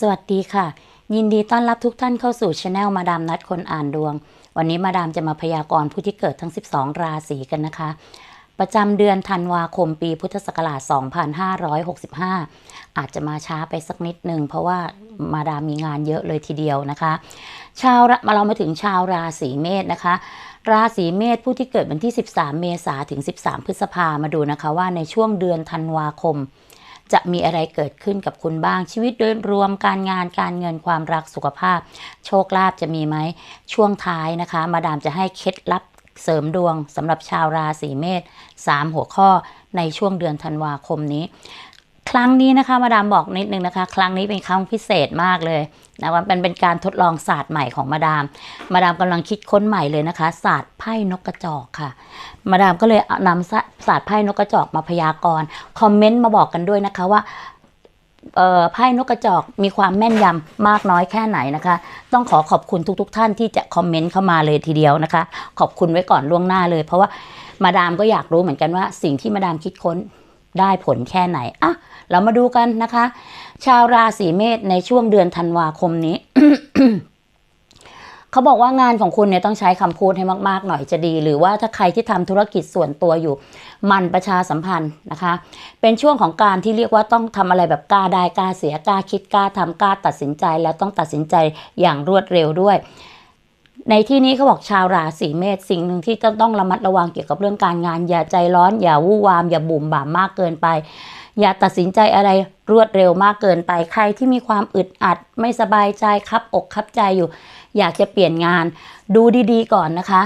สวัสดีค่ะ ยินดีต้อนรับทุกท่านเข้าสู่ช anel มาดามนัดคนอ่านดวง วันนี้มาดามจะมาพยากรณ์ผู้ที่เกิดทั้ง 12 ราศีกันนะคะ ประจำเดือนธันวาคมปีพุทธศักราช 2565 อาจจะมาช้าไปสักนิดหนึ่งเพราะว่ามาดามมีงานเยอะเลยทีเดียวนะคะ ชาวมาเรามาถึงชาวราศีเมษนะคะราศีเมษผู้ที่เกิดวันที่ 13 เมษาถึง 13 พฤษภามาดูนะคะว่าในช่วงเดือนธันวาคม จะมีอะไรเกิดขึ้นกับคุณบ้างชีวิตโดยรวมการงานการเงินความรักสุขภาพ โชคลาภจะมีไหมช่วงท้ายนะคะ มาดามจะให้เคล็ดลับเสริมดวงสำหรับชาวราศีเมษ3หัวข้อในช่วงเดือนธันวาคมนี้ ครั้งนี้นะคะมาดามบอกนิดนึงนะคะ ครั้งนี้เป็นครั้งพิเศษมากเลยนะว่าเป็นเป็นการทดลองศาสตร์ใหม่ของมาดาม มาดามกำลังคิดค้นใหม่เลยนะคะ ศาสตร์ไพ่นกกระจอกค่ะ มาดามก็เลยนำศาศาสตร์ไพ่นกกระจอกมาพยากรณ์คอมเมนต์มาบอกกันด้วยนะคะว่าเออไพ่นกกระจอกมีความแม่นยำมากน้อยแค่ไหนนะคะ ต้องขอขอบคุณทุกๆทท่านที่จะคอมเมนต์เข้ามาเลยทีเดียวนะคะ ขอบคุณไว้ก่อนล่วงหน้าเลย เพราะว่ามาดามก็อยากรู้เหมือนกันว่าสิ่งที่มาดามคิดค้นได้ผลแค่ไหนอะ เรามาดูกันนะคะ ชาวราศีเมษในช่วงเดือนธันวาคมนี้เขาบอกว่างานของคุณเนี่ยต้องใช้คำพูดให้มากๆหน่อยจะดี หรือว่าถ้าใครที่ทำธุรกิจส่วนตัวอยู่ มันประชาสัมพันธ์นะคะ เป็นช่วงของการที่เรียกว่าต้องทำอะไรแบบกล้าได้กล้าเสียกล้าคิดกล้าทำกล้าตัดสินใจ แล้วต้องตัดสินใจอย่างรวดเร็วด้วย ในที่นี้เขาบอกชาวราศีเมษสิ่งหนึ่งที่ต้องต้องระมัดระวังเกี่ยวกับเรื่องการงานอย่าใจร้อน อย่าวู่วาม อย่าบุ่มบ่ามมากเกินไป อย่าตัดสินใจอะไรรวดเร็วมากเกินไปใครที่มีความอึดอัด ไม่สบายใจครับอกครับใจอยู่ อยากจะเปลี่ยนงาน ดูดีๆ ก่อนนะคะ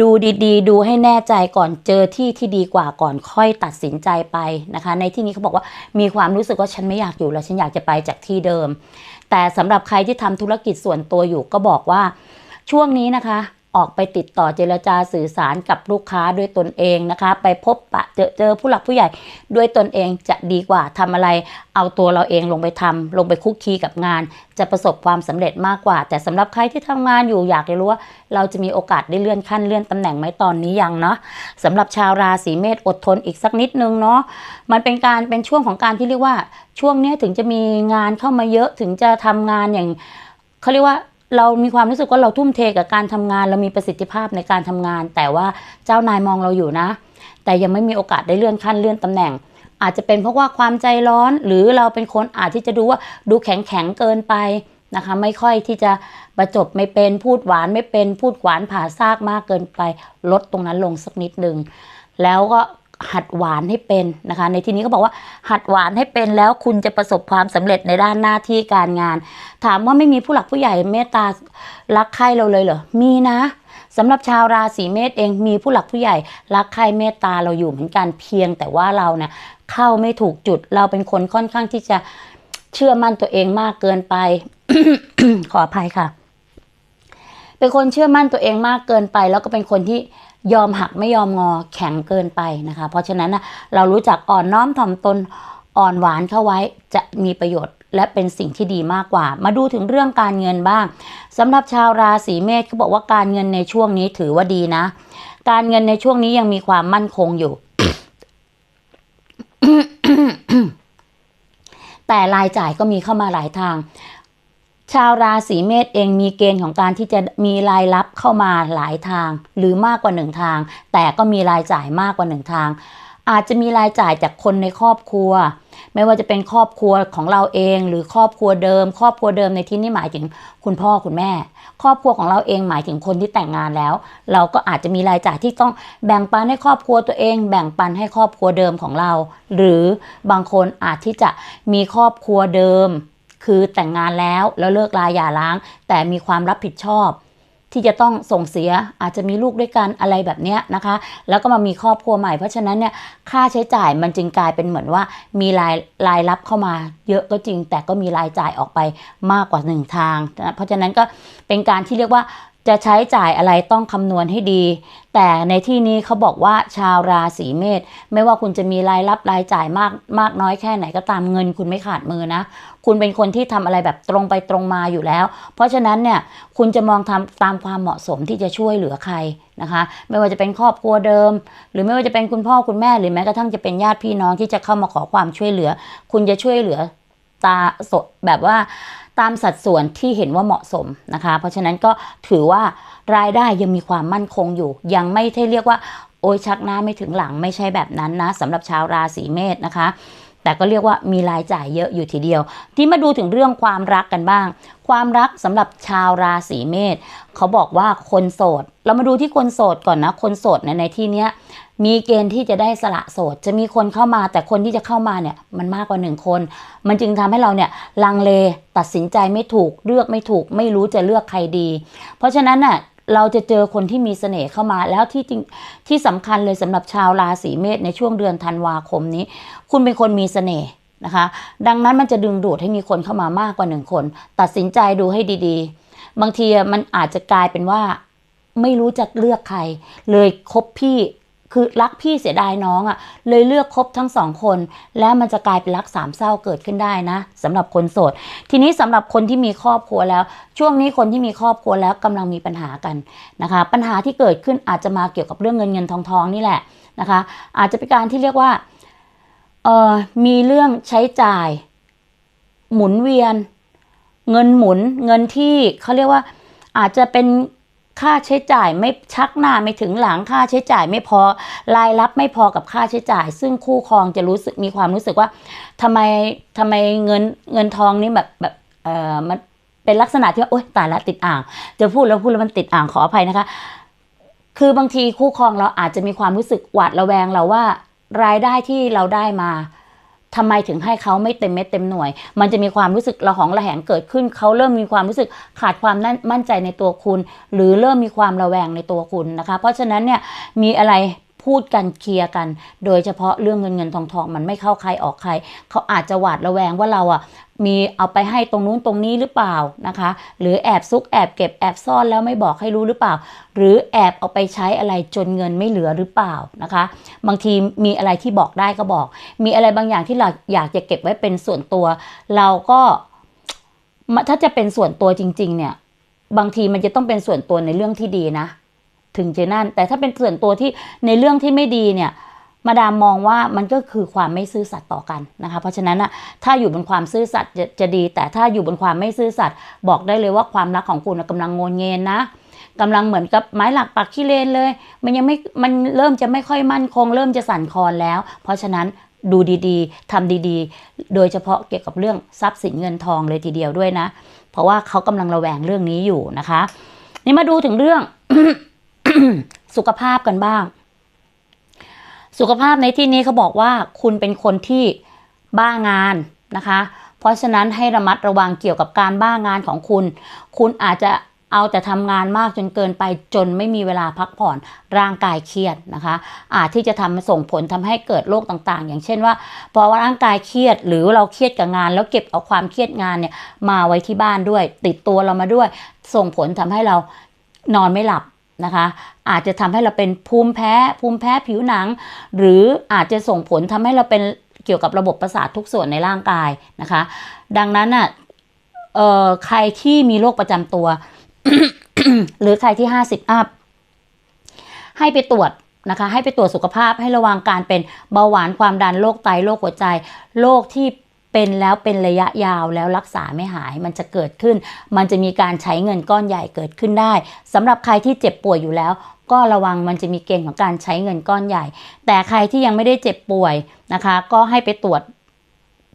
ดูดีๆ ดูให้แน่ใจก่อนเจอที่ที่ดีกว่าก่อนค่อยตัดสินใจไปนะคะ ในที่นี้เขาบอกว่ามีความรู้สึกว่าฉันไม่อยากอยู่แล้วฉันอยากจะไปจากที่เดิม แต่สำหรับใครที่ทำธุรกิจส่วนตัวอยู่ก็บอกว่าช่วงนี้นะคะ ออกไปติดต่อเจรจาสื่อสารกับลูกค้าด้วยตนเองนะคะ ไปพบปะเจอเจอผู้หลักผู้ใหญ่ด้วยตนเองจะดีกว่าทำอะไร เอาตัวเราเองลงไปทำลงไปคุกคีกับงาน จะประสบความสำเร็จมากกว่า แต่สำหรับใครที่ทำงานอยู่อยากจะรู้ว่า เราจะมีโอกาสได้เลื่อนขั้นเลื่อนตำแหน่งไหมตอนนี้ยังเนาะสำหรับชาวราศีเมษอดทนอีกสักนิดนึงเนาะมันเป็นการเป็นช่วงของการที่เรียกว่าช่วงนี้ถึงจะมีงานเข้ามาเยอะถึงจะทำงานอย่างเขาเรียกว่า เรามีความรู้สึกว่าเราทุ่มเทกับการทำงาน เรามีประสิทธิภาพในการทำงาน แต่ว่าเจ้านายมองเราอยู่นะ แต่ยังไม่มีโอกาสได้เลื่อนขั้นเลื่อนตำแหน่ง อาจจะเป็นเพราะว่าความใจร้อน หรือเราเป็นคนอาจที่จะดูว่าดูแข็งแข็งเกินไปนะคะ ไม่ค่อยที่จะประจบไม่เป็นพูดหวานไม่เป็นพูดหวานผ่าซากมากเกินไป ลดตรงนั้นลงสักนิดหนึ่งแล้วก็ หัดหวานให้เป็นนะคะ ในที่นี้เขาบอกว่า หัดหวานให้เป็นแล้วคุณจะประสบความสำเร็จในด้านหน้าที่การงาน ถามว่าไม่มีผู้หลักผู้ใหญ่เมตตารักใคร่เราเลยเหรอ มีนะสำหรับชาวราศีเมษเองมีผู้หลักผู้ใหญ่ รักใครเมตตาเราอยู่เหมือนกันเพียงแต่ว่าเราเนี่ยเข้าไม่ถูกจุดเราเป็นคนค่อนข้างที่จะเชื่อมั่นตัวเองมากเกินไป ขออภัยค่ะ เป็นคนเชื่อมั่นตัวเองมากเกินไป แล้วก็เป็นคนที่ ยอมหักไม่ยอมงอแข็งเกินไปนะคะ เพราะฉะนั้นนะเรารู้จักอ่อนน้อมถ่อมตนอ่อนหวานเข้าไว้จะมีประโยชน์และเป็นสิ่งที่ดีมากกว่า มาดูถึงเรื่องการเงินบ้างสำหรับชาวราศีเมษเขาบอกว่าการเงินในช่วงนี้ถือว่าดีนะ การเงินในช่วงนี้ยังมีความมั่นคงอยู่ แต่รายจ่ายก็มีเข้ามาหลายทาง ชาวราศีเมษเองมีเกณฑ์ของการที่จะมีรายรับเข้ามาหลายทาง หรือมากกว่าหนึ่งทาง แต่ก็มีรายจ่ายมากกว่าหนึ่งทาง อาจจะมีรายจ่ายจากคนในครอบครัว ไม่ว่าจะเป็นครอบครัวของเราเอง หรือครอบครัวเดิม ครอบครัวเดิมในที่นี้หมายถึงคุณพ่อคุณแม่ ครอบครัวของเราเองหมายถึงคนที่แต่งงานแล้ว เราก็อาจจะมีรายจ่ายที่ต้องแบ่งปันให้ครอบครัวตัวเอง แบ่งปันให้ครอบครัวเดิมของเรา หรือบางคนอาจที่จะมีครอบครัวเดิม คือแต่งงานแล้วแล้วเลิกลาหย่าร้าง แต่มีความรับผิดชอบ ที่จะต้องส่งเสียอาจจะมีลูกด้วยกันอะไรแบบเนี้ยนะคะ แล้วก็มามีครอบครัวใหม่เพราะฉะนั้นเนี่ยค่าใช้จ่ายมันจึงกลายเป็นเหมือนว่า มีรายรายรับเข้ามา เยอะก็จริง แต่ก็มีรายจ่ายออกไปมากกว่าหนึ่งทางนะเพราะฉะนั้นก็เป็นการที่เรียกว่า จะใช้จ่ายอะไรต้องคำนวณให้ดี แต่ในที่นี้เขาบอกว่าชาวราศีเมษไม่ว่าคุณจะมีรายรับรายจ่ายมากมากน้อยแค่ไหนก็ตามเงิน คุณไม่ขาดมือนะ คุณเป็นคนที่ทำอะไรแบบตรงไปตรงมาอยู่แล้ว เพราะฉะนั้นเนี่ยคุณจะมองทำตามความเหมาะสมที่จะช่วยเหลือใครนะคะ ไม่ว่าจะเป็นครอบครัวเดิม หรือไม่ว่าจะเป็นคุณพ่อคุณแม่หรือแม้กระทั่งจะเป็นญาติพี่น้องที่จะเข้ามาขอความช่วยเหลือ คุณจะช่วยเหลือตาสดแบบว่า ตามสัดส่วนที่เห็นว่าเหมาะสมนะคะ เพราะฉะนั้นก็ถือว่ารายได้ยังมีความมั่นคงอยู่ ยังไม่ได้เรียกว่า โอยชักหน้าไม่ถึงหลังไม่ใช่แบบนั้นนะสำหรับชาวราศีเมษนะคะ แต่ก็เรียกว่ามีรายจ่ายเยอะอยู่ทีเดียว ที่มาดูถึงเรื่องความรักกันบ้าง ความรักสำหรับชาวราศีเมษเขาบอกว่าคนโสด เรามาดูที่คนโสดก่อนนะ คนโสดเนี่ยในที่เนี้ย มีเกณฑ์ที่จะได้สละโสด จะมีคนเข้ามาแต่คนที่จะเข้ามาเนี่ยมันมากกว่าหนึ่งคน มันจึงทำให้เราเนี่ยลังเลตัดสินใจไม่ถูกเลือกไม่ถูก ไม่รู้จะเลือกใครดี เพราะฉะนั้นน่ะเราจะเจอคนที่มีเสน่ห์เข้ามาแล้วที่จริงที่สำคัญเลยสำหรับชาวราศีเมษในช่วงเดือนธันวาคมนี้ คุณเป็นคนมีเสน่ห์นะคะ ดังนั้นมันจะดึงดูดให้มีคนเข้ามามากกว่าหนึ่งคน ตัดสินใจดูให้ดีๆ บางทีมันอาจจะกลายเป็นว่าไม่รู้จะเลือกใคร เลยคบพี่ คือรักพี่เสียดายน้องอะ่ะ เลยเลือกคบทั้งสองคน แล้วมันจะกลายเป็นรักสามเศร้าเกิดขึ้นได้นะสำหรับคนโสด ทีนี้สำหรับคนที่มีครอบครัวแล้ว ช่วงนี้คนที่มีครอบครัวแล้วกำลังมีปัญหากันนะคะ ปัญหาที่เกิดขึ้นอาจจะมาเกี่ยวกับเรื่องเงินเงินทองทองนี่แหละนะคะ อาจจะเป็นการที่เรียกว่าเอ่อมีเรื่องใช้จ่าย หมุนเวียน เงินหมุนเงินที่เขาเรียกว่าอาจจะเป็น ค่าใช้จ่ายไม่ชักหน้าไม่ถึงหลังค่าใช้จ่ายไม่พอรายรับไม่พอกับค่าใช้จ่าย ซึ่งคู่ครองจะรู้สึกมีความรู้สึกว่าทำไมทำไมเงินเงินทองนี่แบบแบบเออมันเป็นลักษณะที่ว่าโอ๊ยตายละติดอ่าง จะพูดแล้วพูดแล้วมันติดอ่างขออภัยนะคะ คือบางทีคู่ครองเราอาจจะมีความรู้สึกหวาดระแวงเราว่ารายได้ที่เราได้มา ทำไมถึงให้เขาไม่เต็มเม็ดเต็มหน่วย มันจะมีความรู้สึกระหองระแหงเกิดขึ้น เขาเริ่มมีความรู้สึกขาดความนั่นมั่นใจในตัวคุณ หรือเริ่มมีความระแวงในตัวคุณนะคะ เพราะฉะนั้นเนี่ยมีอะไร พูดกันเคลียร์กัน โดยเฉพาะเรื่องเงินเงินทองทองมันไม่เข้าใครออกใคร เขาอาจจะหวาดระแวงว่าเราอะมีเอาไปให้ตรงนู้นตรงนี้หรือเปล่านะคะ หรือแอบซุกแอบเก็บแอบซ่อนแล้วไม่บอกให้รู้หรือเปล่า หรือแอบเอาไปใช้อะไรจนเงินไม่เหลือหรือเปล่านะคะ บางทีมีอะไรที่บอกได้ก็บอก มีอะไรบางอย่างที่เราอยากจะเก็บไว้เป็นส่วนตัว เราก็ถ้าจะเป็นส่วนตัวจริง ๆ เนี่ย บางทีมันจะต้องเป็นส่วนตัวในเรื่องที่ดีนะ ถึงจะนั่น แต่ถ้าเป็นส่วนตัวที่ในเรื่องที่ไม่ดีเนี่ยมาดามมองว่ามันก็คือความไม่ซื่อสัตย์ต่อกันนะคะ เพราะฉะนั้นอะถ้าอยู่บนความซื่อสัตย์จะจะดี แต่ถ้าอยู่บนความไม่ซื่อสัตย์บอกได้เลยว่าความรักของคุณกำลังโงนเงินนะกำลังเหมือนกับไม้หลักปักขี้เลนเลย มันยังไม่มันเริ่มจะไม่ค่อยมั่นคง เริ่มจะสั่นคลอนแล้ว เพราะฉะนั้นดูดีๆทำดีๆ โดยเฉพาะเกี่ยวกับเรื่องทรัพย์สินเงินทองเลยทีเดียวด้วยนะ เพราะว่าเขากำลังระแวงเรื่องนี้อยู่นะคะ นี่มาดูถึงเรื่อง สุขภาพกันบ้าง สุขภาพในที่นี้เขาบอกว่าคุณเป็นคนที่บ้างานนะคะ เพราะฉะนั้นให้ระมัดระวังเกี่ยวกับการบ้างานของคุณ คุณอาจจะเอาแต่ทำงานมากจนเกินไปจนไม่มีเวลาพักผ่อนร่างกายเครียดนะคะ อาจที่จะทำส่งผลทำให้เกิดโรคต่างๆ อย่างเช่นว่าพอว่าร่างกายเครียดหรือเราเครียดกับงาน แล้วเก็บเอาความเครียดงานเนี่ยมาไว้ที่บ้านด้วย ติดตัวเรามาด้วย ส่งผลทำให้เรานอนไม่หลับ นะคะ อาจจะทำให้เราเป็นภูมิแพ้ ภูมิแพ้ผิวหนัง หรืออาจจะส่งผลทำให้เราเป็นเกี่ยวกับระบบประสาททุกส่วนในร่างกายนะคะ ดังนั้นน่ะเอ่อใครที่มีโรคประจำตัว หรือใครที่50อัพให้ไปตรวจนะคะ ให้ไปตรวจสุขภาพให้ระวังการเป็นเบาหวานความดันโรคไตโรคหัวใจโรคที่ เป็นแล้วเป็นระยะยาวแล้วรักษาไม่หายมันจะเกิดขึ้น มันจะมีการใช้เงินก้อนใหญ่เกิดขึ้นได้สำหรับใครที่เจ็บป่วยอยู่แล้ว ก็ระวังมันจะมีเกณฑ์ของการใช้เงินก้อนใหญ่ แต่ใครที่ยังไม่ได้เจ็บป่วยนะคะ ก็ให้ไปตรวจ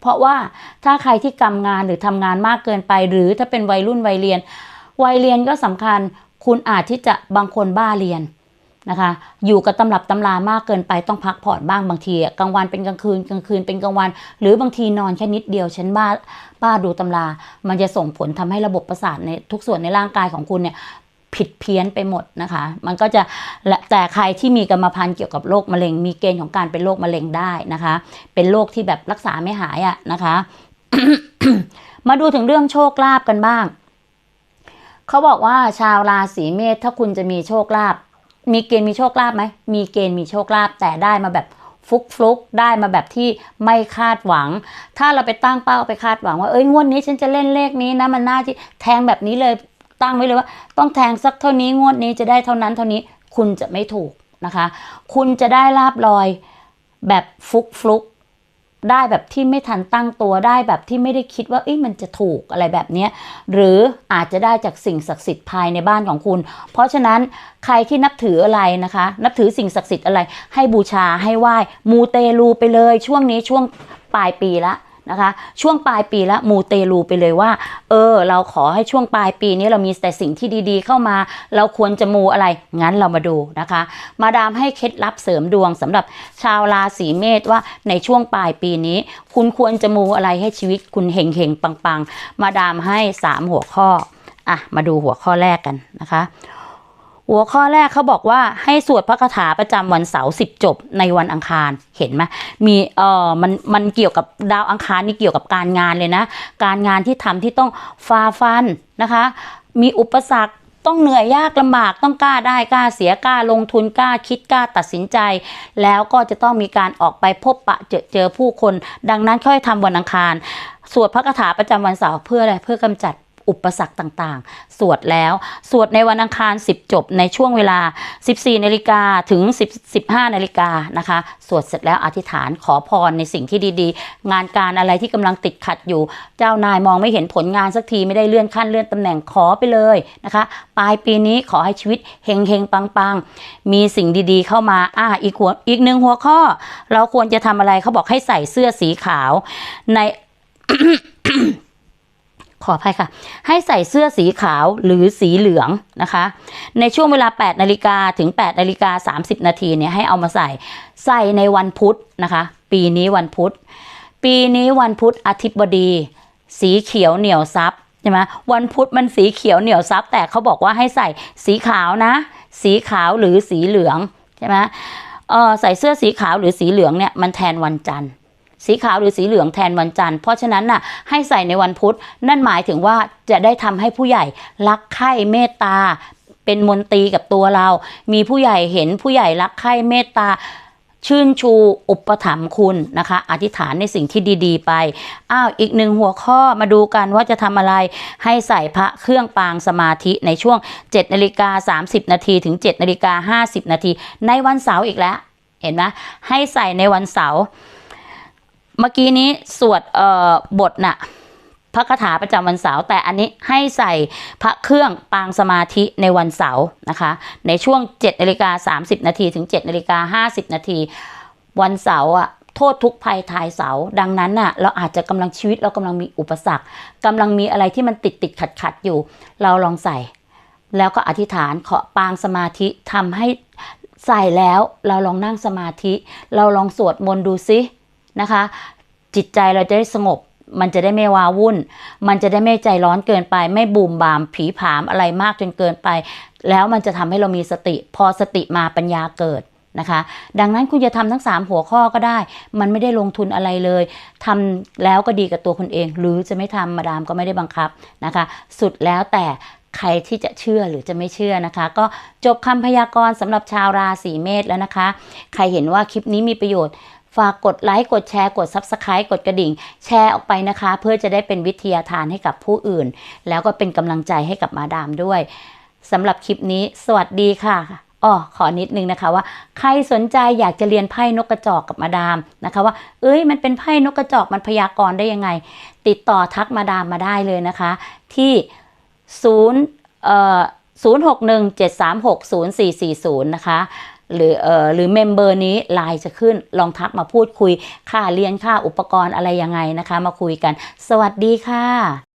เพราะว่าถ้าใครที่กำงานหรือทำงานมากเกินไป หรือถ้าเป็นวัยรุ่นวัยเรียน วัยเรียนก็สำคัญ คุณอาจที่จะบางคนบ้าเรียน นะคะ อยู่กับตำรับตำรามากเกินไปต้องพักผ่อนบ้างบางทีกลางวันเป็นกลางคืนกลางคืนเป็นกลางวัน หรือบางทีนอนแค่นิดเดียวฉันบ้าบ้าดูตำรา มันจะส่งผลทำให้ระบบประสาทในทุกส่วนในร่างกายของคุณเนี่ยผิดเพี้ยนไปหมดนะคะ มันก็จะและแต่ใครที่มีกรรมพันธุ์เกี่ยวกับโรคมะเร็ง มีเกณฑ์ของการเป็นโรคมะเร็งได้นะคะ เป็นโรคที่แบบรักษาไม่หายอะนะคะ มาดูถึงเรื่องโชคลาภกันบ้าง เขาบอกว่าชาวราศีเมษถ้าคุณจะมีโชคลาภ มีเกณฑ์มีโชคลาภไหมมีเกณฑ์มีโชคลาภแต่ได้มาแบบฟุกฟลุกได้มาแบบที่ไม่คาดหวัง ถ้าเราไปตั้งเป้าไปคาดหวังว่าเอ้ยงวดนี้ฉันจะเล่นเลขนี้นะมันน่าที่แทงแบบนี้เลยตั้งไว้เลยว่า ต้องแทงสักเท่านี้งวดนี้จะได้เท่านั้นเท่านี้คุณจะไม่ถูกนะคะ คุณจะได้ลาบลอยแบบฟุกฟลุก ได้แบบที่ไม่ทันตั้งตัวได้แบบที่ไม่ได้คิดว่าเอ้ยมันจะถูกอะไรแบบนี้หรืออาจจะได้จากสิ่งศักดิ์สิทธิ์ภายในบ้านของคุณ เพราะฉะนั้นใครที่นับถืออะไรนะคะ นับถือสิ่งศักดิ์สิทธิ์อะไร ให้บูชาให้ไหว้มูเตลูไปเลย ช่วงนี้ช่วงปลายปีละ นะคะ ช่วงปลายปีละมูเตลูไปเลยว่า เออ เราขอให้ช่วงปลายปีนี้เรามีแต่สิ่งที่ดีๆ เข้ามา เราควรจะมูอะไร งั้นเรามาดูนะคะ มาดามให้เคล็ดลับเสริมดวงสำหรับชาวราศีเมษว่าในช่วงปลายปีนี้ คุณควรจะมูอะไรให้ชีวิตคุณเฮงเฮงๆปังๆ มาดามให้ 3 หัวข้ออะมาดูหัวข้อแรกกันนะคะ หัวข้อแรกเขาบอกว่าให้สวดพระคาถาประจำวันเสาร์สิบจบในวันอังคารเห็นไหมมีเอ่อมันมันเกี่ยวกับดาวอังคารนี่เกี่ยวกับการงานเลยนะ การงานที่ทำที่ต้องฝ่าฟันนะคะ มีอุปสรรคต้องเหนื่อยยากลำบากต้องกล้าได้กล้าเสียกล้าลงทุนกล้าคิดกล้าตัดสินใจ แล้วก็จะต้องมีการออกไปพบปะเจอเจอผู้คน ดังนั้นค่อยทำวันอังคาร สวดพระคาถาประจำวันเสาร์เพื่ออะไรเพื่อกำจัด อุปสรรคต่างๆ สวดแล้ว สวดในวันอังคาร 10 จบในช่วงเวลา 14นาฬิกาถึง 10 15นาฬิกานะคะ สวดเสร็จแล้วอธิษฐานขอพรในสิ่งที่ดีๆ งานการอะไรที่กำลังติดขัดอยู่ เจ้านายมองไม่เห็นผลงานสักทีไม่ได้เลื่อนขั้นเลื่อนตำแหน่งขอไปเลยนะคะ ปลายปีนี้ขอให้ชีวิตเฮงเฮงๆปังๆมีสิ่งดีๆ เข้ามาอ่าอีกหัวอีกหนึ่งหัวข้อ เราควรจะทำอะไรเขาบอกให้ใส่เสื้อสีขาวใน ขออภัยค่ะ ให้ใส่เสื้อสีขาวหรือสีเหลืองนะคะ ในช่วงเวลา 8 นาฬิกาถึง 8 นาฬิกา 30 นาทีเนี่ยให้เอามาใส่ ใส่ในวันพุธนะคะ ปีนี้วันพุธ ปีนี้วันพุธอาทิตย์บดี สีเขียวเหนียวซับใช่ไหมวันพุธมันสีเขียวเหนียวซับแต่เขาบอกว่าให้ใส่สีขาวนะ สีขาวหรือสีเหลืองใช่ไหมเออใส่เสื้อสีขาวหรือสีเหลืองเนี่ยมันแทนวันจันทร์ สีขาวหรือสีเหลืองแทนวันจันทร์เพราะฉะนั้นน่ะให้ใส่ในวันพุธ นั่นหมายถึงว่าจะได้ทำให้ผู้ใหญ่รักใคร่เมตตา เป็นมนตรีกับตัวเรา มีผู้ใหญ่เห็นผู้ใหญ่รักใคร่เมตตาชื่นชูอุปถัมภ์คุณนะคะ อธิษฐานในสิ่งที่ดี ๆ ไป อ้าวอีกหนึ่งหัวข้อมาดูกันว่าจะทำอะไรให้ใส่พระเครื่องปางสมาธิในช่วง7นาฬิกา30 นาทีถึง7นาฬิกา50 นาทีในวันเสาร์อีกแล้ว เห็นไหมให้ใส่ในวันเสาร์ เมื่อกี้นี้สวดเอ่อบทน่ะพระคาถาประจำวันเสาร์แต่อันนี้ให้ใส่พระเครื่องปางสมาธิในวันเสาร์นะคะ ในช่วง7นาฬิกา30 นาทีถึง7นาฬิกา50 นาทีวันเสาร์อะโทษทุกภัยทายเสาร์ดังนั้นน่ะ เราอาจจะกำลังชีวิตเรากำลังมีอุปสรรคกำลังมีอะไรที่มันติดติดขัดขัดอยู่ เราลองใส่ แล้วก็อธิษฐานขอปางสมาธิทำให้ใส่แล้วเราลองนั่งสมาธิ เราลองสวดมนต์ดูซิ นะคะ จิตใจเราจะได้สงบ มันจะได้ไม่ว้าวุ่น มันจะได้ไม่ใจร้อนเกินไป ไม่บูมบามผีผามอะไรมากจนเกินไป แล้วมันจะทำให้เรามีสติ พอสติมาปัญญาเกิดนะคะ ดังนั้นคุณจะทำทั้ง 3 หัวข้อก็ได้ มันไม่ได้ลงทุนอะไรเลยทำแล้วก็ดีกับตัวคุณเอง หรือจะไม่ทำมาดามก็ไม่ได้บังคับนะคะ สุดแล้วแต่ใครที่จะเชื่อหรือจะไม่เชื่อนะคะ ก็จบคำพยากรณ์สำหรับชาวราศีเมษแล้วนะคะ ใครเห็นว่าคลิปนี้มีประโยชน์ ฝากกดไลค์กดแชร์กด Subscribe กดกระดิ่ง แชร์ออกไปนะคะ เพื่อจะได้เป็นวิทยาทานให้กับผู้อื่น แล้วก็เป็นกำลังใจให้กับมาดามด้วยสำหรับคลิปนี้ สวัสดีค่ะอ๋อขอนิดนึงนะคะว่า ใครสนใจอยากจะเรียนไพ่นกกระจอกกับมาดามนะคะว่า เอ้ยมันเป็นไพ่นกกระจอกมันพยากรณ์ได้ยังไง ติดต่อทักมาดามมาได้เลยนะคะ ที่0เอ่อ0617360440 นะคะ หรือเอ่อหรือเมมเบอร์นี้ไลน์จะขึ้นลองทักมาพูดคุยค่าเรียนค่าอุปกรณ์อะไรยังไงนะคะ มาคุยกัน สวัสดีค่ะ